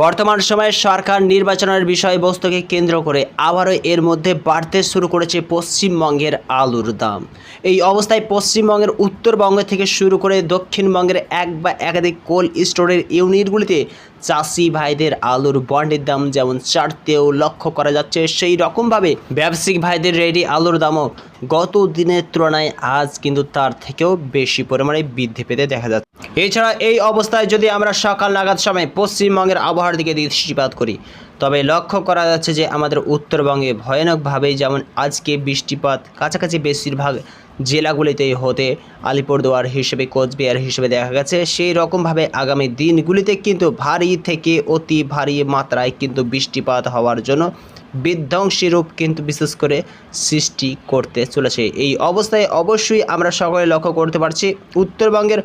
বর্তমান সময়ে সরকার নির্বাচনের বিষয়বস্তুকে কেন্দ্র করে আবারও এর মধ্যে বাড়তে শুরু করেছে পশ্চিমবঙ্গের আলুর দাম। এই অবস্থায় পশ্চিমবঙ্গের উত্তরবঙ্গ থেকে শুরু করে দক্ষিণবঙ্গের এক বা একাধিক কোল্ড স্টোরের ইউনিটগুলিতে চাষি ভাইদের আলুর বন্ডের দাম যেমন চারতেও লক্ষ্য করা যাচ্ছে, সেই রকমভাবে ব্যবসায়িক ভাইদের রেডি আলুর দামও গত দিনের তুলনায় আজ কিন্তু তার থেকেও বেশি পরিমাণে বৃদ্ধি পেতে দেখা যাচ্ছে। এছাড়া এই অবস্থায় যদি আমরা সকাল নাগাদ সময় পশ্চিমবঙ্গের আবহাওয়ার দিকে দৃষ্টিপাত করি, তবে লক্ষ্য করা যাচ্ছে যে আমাদের উত্তরবঙ্গে ভয়ানকভাবেই যেমন আজকে বৃষ্টিপাত, কাছাকাছি বেশিরভাগ জেলাগুলিতেই হতে আলিপুরদুয়ার হিসেবে, কোচবিহার হিসেবে দেখা গেছে। সেই রকমভাবে আগামী দিনগুলিতে কিন্তু ভারী থেকে অতি ভারী মাত্রায় কিন্তু বৃষ্টিপাত হওয়ার জন্য বিধ্বংসী রূপ কিন্তু বিশেষ করে সৃষ্টি করতে চলেছে। এই অবস্থায় অবশ্যই আমরা সকলে লক্ষ্য করতে পারছি, উত্তরবঙ্গের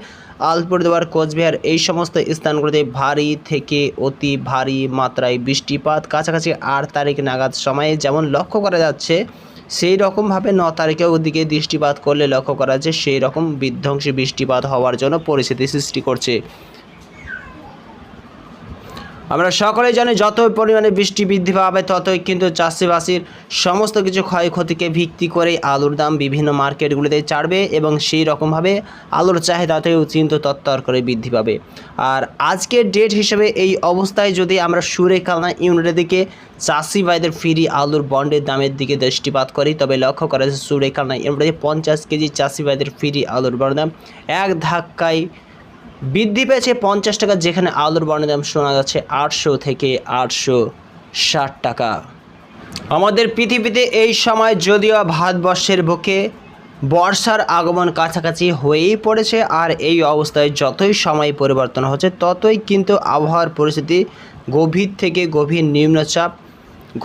আলিপুরদুয়ার কোচবিহার এই সমস্ত স্থানগুলোতে ভারী থেকে অতি ভারী মাত্রায় বৃষ্টিপাত, কাছাকাছি আট তারিখ নাগাদ সময়ে যেমন লক্ষ্য করা যাচ্ছে, সেই রকমভাবে ন তারিখের দিকে দৃষ্টিপাত করলে লক্ষ্য করা যাচ্ছে সেই রকম বিধ্বংসী বৃষ্টিপাত হওয়ার জন্য পরিস্থিতি সৃষ্টি করছে। আমরা সকলেই জানি যত পরিমাণে বৃষ্টি বৃদ্ধি পাবে, ততই কিন্তু চাষিবাসীর সমস্ত কিছু ক্ষয়ক্ষতিকে ভিত্তি করে আলুর দাম বিভিন্ন মার্কেটগুলিতে চাড়বে এবং সেই রকমভাবে আলুর চাহিদাতেও কিন্তু তত্তর করে বৃদ্ধি পাবে। আর আজকের ডেট হিসেবে এই অবস্থায় যদি আমরা সুরে সুরেখালনা ইউনিটের দিকে চাষি ভাইদের ফ্রি আলুর বন্ডের দামের দিকে দৃষ্টিপাত করি, তবে লক্ষ্য করা যাচ্ছে সুরেখালনা ইউনিটে পঞ্চাশ কেজি চাষি ভাইদের ফ্রি আলুর বন্ডের দাম এক ধাক্কায় বৃদ্ধি পেয়েছে পঞ্চাশ টাকা, যেখানে আলুর বর্ণের দাম শোনা যাচ্ছে আটশো থেকে আটশো ষাট টাকা। আমাদের পৃথিবীতে এই সময় যদিও ভারতবর্ষের বুকে বর্ষার আগমন কাছাকাছি হয়েই পড়েছে, আর এই অবস্থায় যতই সময় পরিবর্তন হচ্ছে, ততই কিন্তু আবহাওয়ার পরিস্থিতি গভীর থেকে গভীর নিম্নচাপ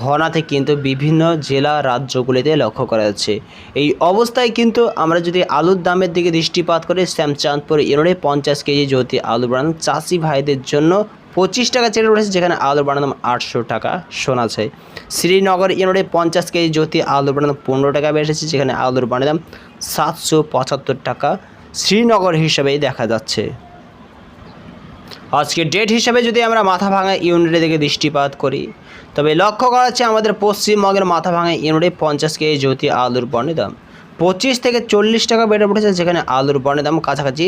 ঘনাতে কিন্তু বিভিন্ন জেলা রাজ্যগুলিতে লক্ষ্য করা যাচ্ছে। এই অবস্থায় কিন্তু আমরা যদি আলুর দামের দিকে দৃষ্টিপাত করি, শ্যামচাঁদপুর ইউনিটে পঞ্চাশ কেজি জ্যোতি আলু বানানো চাষি ভাইদের জন্য পঁচিশ টাকা চেড়ে উঠেছে, যেখানে আলুর বানানো আটশো টাকা শোনা যায় শ্রীনগর ইউনিটে পঞ্চাশ কেজি জ্যোতি আলুর বানানো পনেরো টাকা বেড়েছে যেখানে আলুর বানানো সাতশো পঁচাত্তর টাকা। শ্রীনগর হিসেবেই দেখা যাচ্ছে। আজকে ডেট হিসাবে যদি আমরা মাথা ভাঙা ইউনিটের দিকে দৃষ্টিপাত করি, তবে লক্ষ্য করা যাচ্ছে আমাদের পশ্চিমবঙ্গের মাথা ভাঙা ইউনিটে পঞ্চাশ কেজি জ্যোতি আলুর বনের দাম। পঁচিশ থেকে চল্লিশ টাকা বেড়ে উঠেছে, যেখানে আলুর বনের দাম কাছাকাছি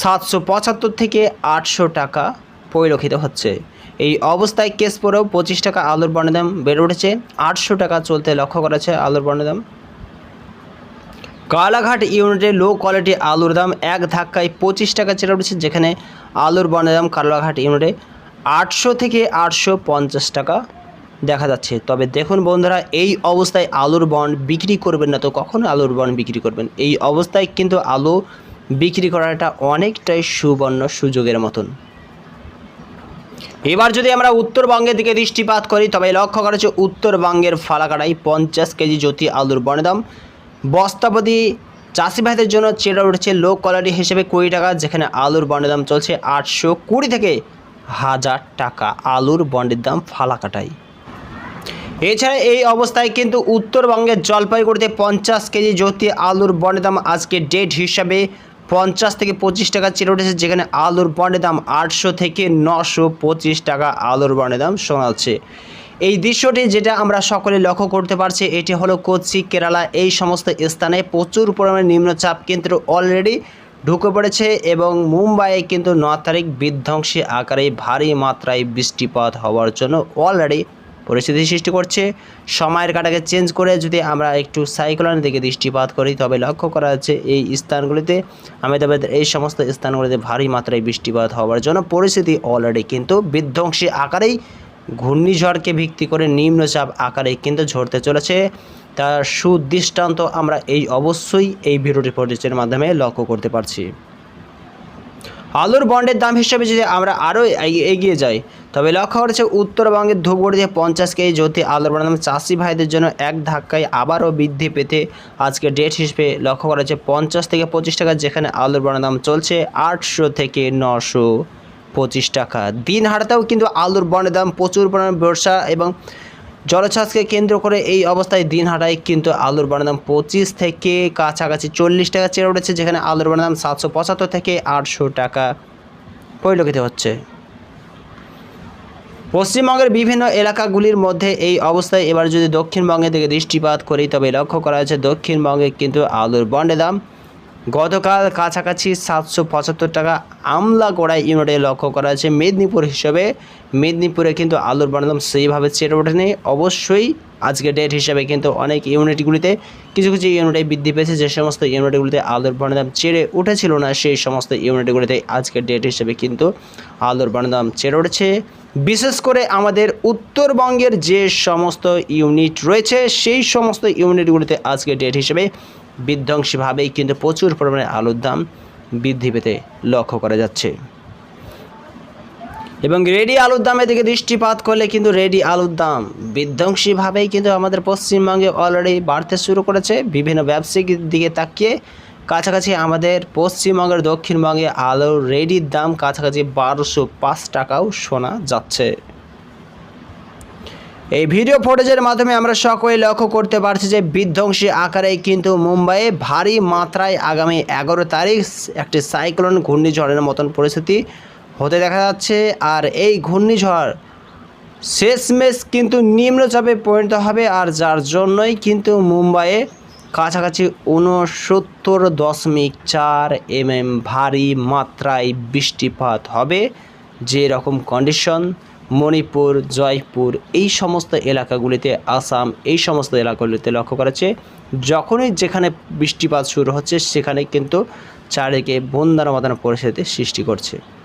সাতশো পঁচাত্তর থেকে আটশো টাকা পরিলক্ষিত হচ্ছে। এই অবস্থায় কেস পরেও পঁচিশ টাকা আলুর বনের দাম বেড়ে উঠেছে, আটশো টাকা চলতে লক্ষ্য করা যাচ্ছে আলুর বনের দাম। কালাঘাট ইউনিটে লো কোয়ালিটি আলুর দাম এক ধাক্কায় পঁচিশ টাকা চেড়ে উঠেছে, যেখানে আলুর বনের দাম কালাঘাট ইউনিটে আটশো থেকে আটশো পঞ্চাশ টাকা দেখা যাচ্ছে। তবে দেখুন বন্ধুরা, এই অবস্থায় আলুর বন্ড বিক্রি করবেন না তো কখন আলুর বন্ড বিক্রি করবেন। এই অবস্থায় কিন্তু আলু বিক্রি করাটা অনেকটাই সুবর্ণ সুযোগের মতন। এবার যদি আমরা উত্তরবঙ্গের দিকে দৃষ্টিপাত করি, তবে লক্ষ্য করা হচ্ছে উত্তরবঙ্গের ফালাকাটায় পঞ্চাশ কেজি জ্যোতি আলুর বনের দাম বস্তাপতি চাষি ভাইদের জন্য চেড়ে উঠেছে লো কোয়ালিটি হিসেবে কুড়ি টাকা, যেখানে আলুর বন্ডের দাম চলছে আটশো কুড়ি থেকে হাজার টাকা। আলুর বন্ডের দাম ফালাকাটাই। এছাড়া এই অবস্থায় কিন্তু উত্তরবঙ্গের জলপাইগুড়িতে পঞ্চাশ কেজি জ্যোতি আলুর বন্ডের দাম আজকে ডেট হিসাবে পঞ্চাশ থেকে পঁচিশ টাকা চেড়ে উঠেছে, যেখানে আলুর বন্ডের দাম আটশো থেকে নশো পঁচিশ টাকা আলুর বন্ডের দাম শোনা যাচ্ছে এই দৃশ্যটি যেটা আমরা সকলে লক্ষ্য করতে পারছি, এটি হলো কোচি, কেরালা, এই সমস্ত স্থানে প্রচুর পরিমাণে নিম্নচাপ কিন্তু অলরেডি ঢুকে পড়েছে এবং মুম্বাইয়ে কিন্তু ন তারিখ বিধ্বংসী আকারে ভারী মাত্রায় বৃষ্টিপাত হওয়ার জন্য অলরেডি পরিস্থিতি সৃষ্টি করছে। সময়ের কাটাকে চেঞ্জ করে যদি আমরা একটু সাইক্লোনের দিকে দৃষ্টিপাত করি, তবে লক্ষ্য করা যাচ্ছে এই স্থানগুলিতে, আহমেদাবাদের এই সমস্ত স্থানগুলিতে ভারী মাত্রায় বৃষ্টিপাত হওয়ার জন্য পরিস্থিতি অলরেডি কিন্তু বিধ্বংসী আকারেই ঘূর্ণিঝড়কে ভিত্তি করে নিম্নচাপ আকারে কিন্তু ঝরতে চলেছে। তার সুদৃষ্টান্ত আমরা এই অবশ্যই এই ভিডিওটি পরিচয়ের মাধ্যমে লক্ষ্য করতে পারছি। আলুর বন্ডের দাম হিসেবে যদি আমরা আরও এগিয়ে যাই, তবে লক্ষ্য করেছে উত্তরবঙ্গের ধূপগুড়িতে পঞ্চাশ কেজি জ্যোতি আলুর বন্ডের দাম চাষি ভাইদের জন্য এক ধাক্কায় আবারও বৃদ্ধি পেতে আজকে ডেট হিসেবে লক্ষ্য করা হচ্ছে পঞ্চাশ থেকে পঁচিশ টাকা, যেখানে আলুর বন্ডের দাম চলছে আটশো থেকে নশো। পঁচিশ টাকা। দিন হাটাতেও কিন্তু আলুর বন্ডের দাম প্রচুর পরিমাণে বর্ষা এবং জলছাসকে কেন্দ্র করে এই অবস্থায় দিন হাটায় কিন্তু আলুর বন্ডের দাম পঁচিশ থেকে কাছাকাছি চল্লিশ টাকা চেয়ে উঠেছে, যেখানে আলুর বন্ডের দাম সাতশো পঁচাত্তর থেকে আটশো টাকা পরিলক্ষিত হচ্ছে। পশ্চিমবঙ্গের বিভিন্ন এলাকাগুলির মধ্যে এই অবস্থায় এবার যদি দক্ষিণবঙ্গের দিকে দৃষ্টিপাত করি, তবে লক্ষ্য করা যাচ্ছে দক্ষিণবঙ্গে কিন্তু আলুর বন্ডের দাম গতকাল কাছাকাছি সাতশো পঁচাত্তর টাকা আমলা গোড়ায় ইউনিটে লক্ষ্য করা হয়েছে মেদিনীপুর হিসেবে। মেদিনীপুরে কিন্তু আলুর দাম সেইভাবে চেটে ওঠেনি। অবশ্যই আজকে ডেট হিসাবে কিন্তু অনেক ইউনিটগুলিতে কিছু কিছু ইউনিটে বৃদ্ধি পেয়েছে। যে সমস্ত ইউনিটগুলিতে আলুর দাম চেড়ে উঠেছিল না, সেই সমস্ত ইউনিটগুলিতে আজকের ডেট হিসেবে কিন্তু আলুর দাম চেড়ে উঠেছে। বিশেষ করে আমাদের উত্তরবঙ্গের যে সমস্ত ইউনিট রয়েছে, সেই সমস্ত ইউনিটগুলিতে আজকে ডেট হিসেবে বিধ্বংসীভাবেই কিন্তু প্রচুর পরিমাণে আলুর দাম বৃদ্ধি পেতে লক্ষ্য করা যাচ্ছে। এবং রেডি আলুর দামের দিকে দৃষ্টিপাত করলে কিন্তু রেডি আলুর দাম বিধ্বংসীভাবেই কিন্তু আমাদের পশ্চিমবঙ্গে অলরেডি বাড়তে শুরু করেছে। বিভিন্ন ব্যবসায়িক দিকে তাকিয়ে কাছাকাছি আমাদের পশ্চিমবঙ্গের দক্ষিণবঙ্গে আলুর রেডির দাম কাছাকাছি বারোশো পাঁচ টাকাও শোনা যাচ্ছে। এই ভিডিও ফুটেজের মাধ্যমে আমরা সকলে লক্ষ্য করতে পারছি যে বিধ্বংসী আকারে কিন্তু মুম্বাইয়ে ভারী মাত্রায় আগামী এগারো তারিখ একটি সাইক্লোন ঘূর্ণিঝড়ের মতন পরিস্থিতি হতে দেখা যাচ্ছে। আর এই ঘূর্ণিঝড় শেষমেশ কিন্তু নিম্নচাপে পরিণত হবে আর যার জন্যই কিন্তু মুম্বাইয়ে কাছাকাছি ঊনসত্তর দশমিক চার এম এম ভারী মাত্রায় বৃষ্টিপাত হবে যে রকম কন্ডিশন মণিপুর, জয়পুর এই সমস্ত এলাকাগুলিতে, আসাম এই সমস্ত এলাকাগুলিতে লক্ষ্য করা করেছে যখনই যেখানে বৃষ্টিপাত শুরু হচ্ছে, সেখানে কিন্তু চারিদিকে বন্যার মতন পরিস্থিতি সৃষ্টি করছে।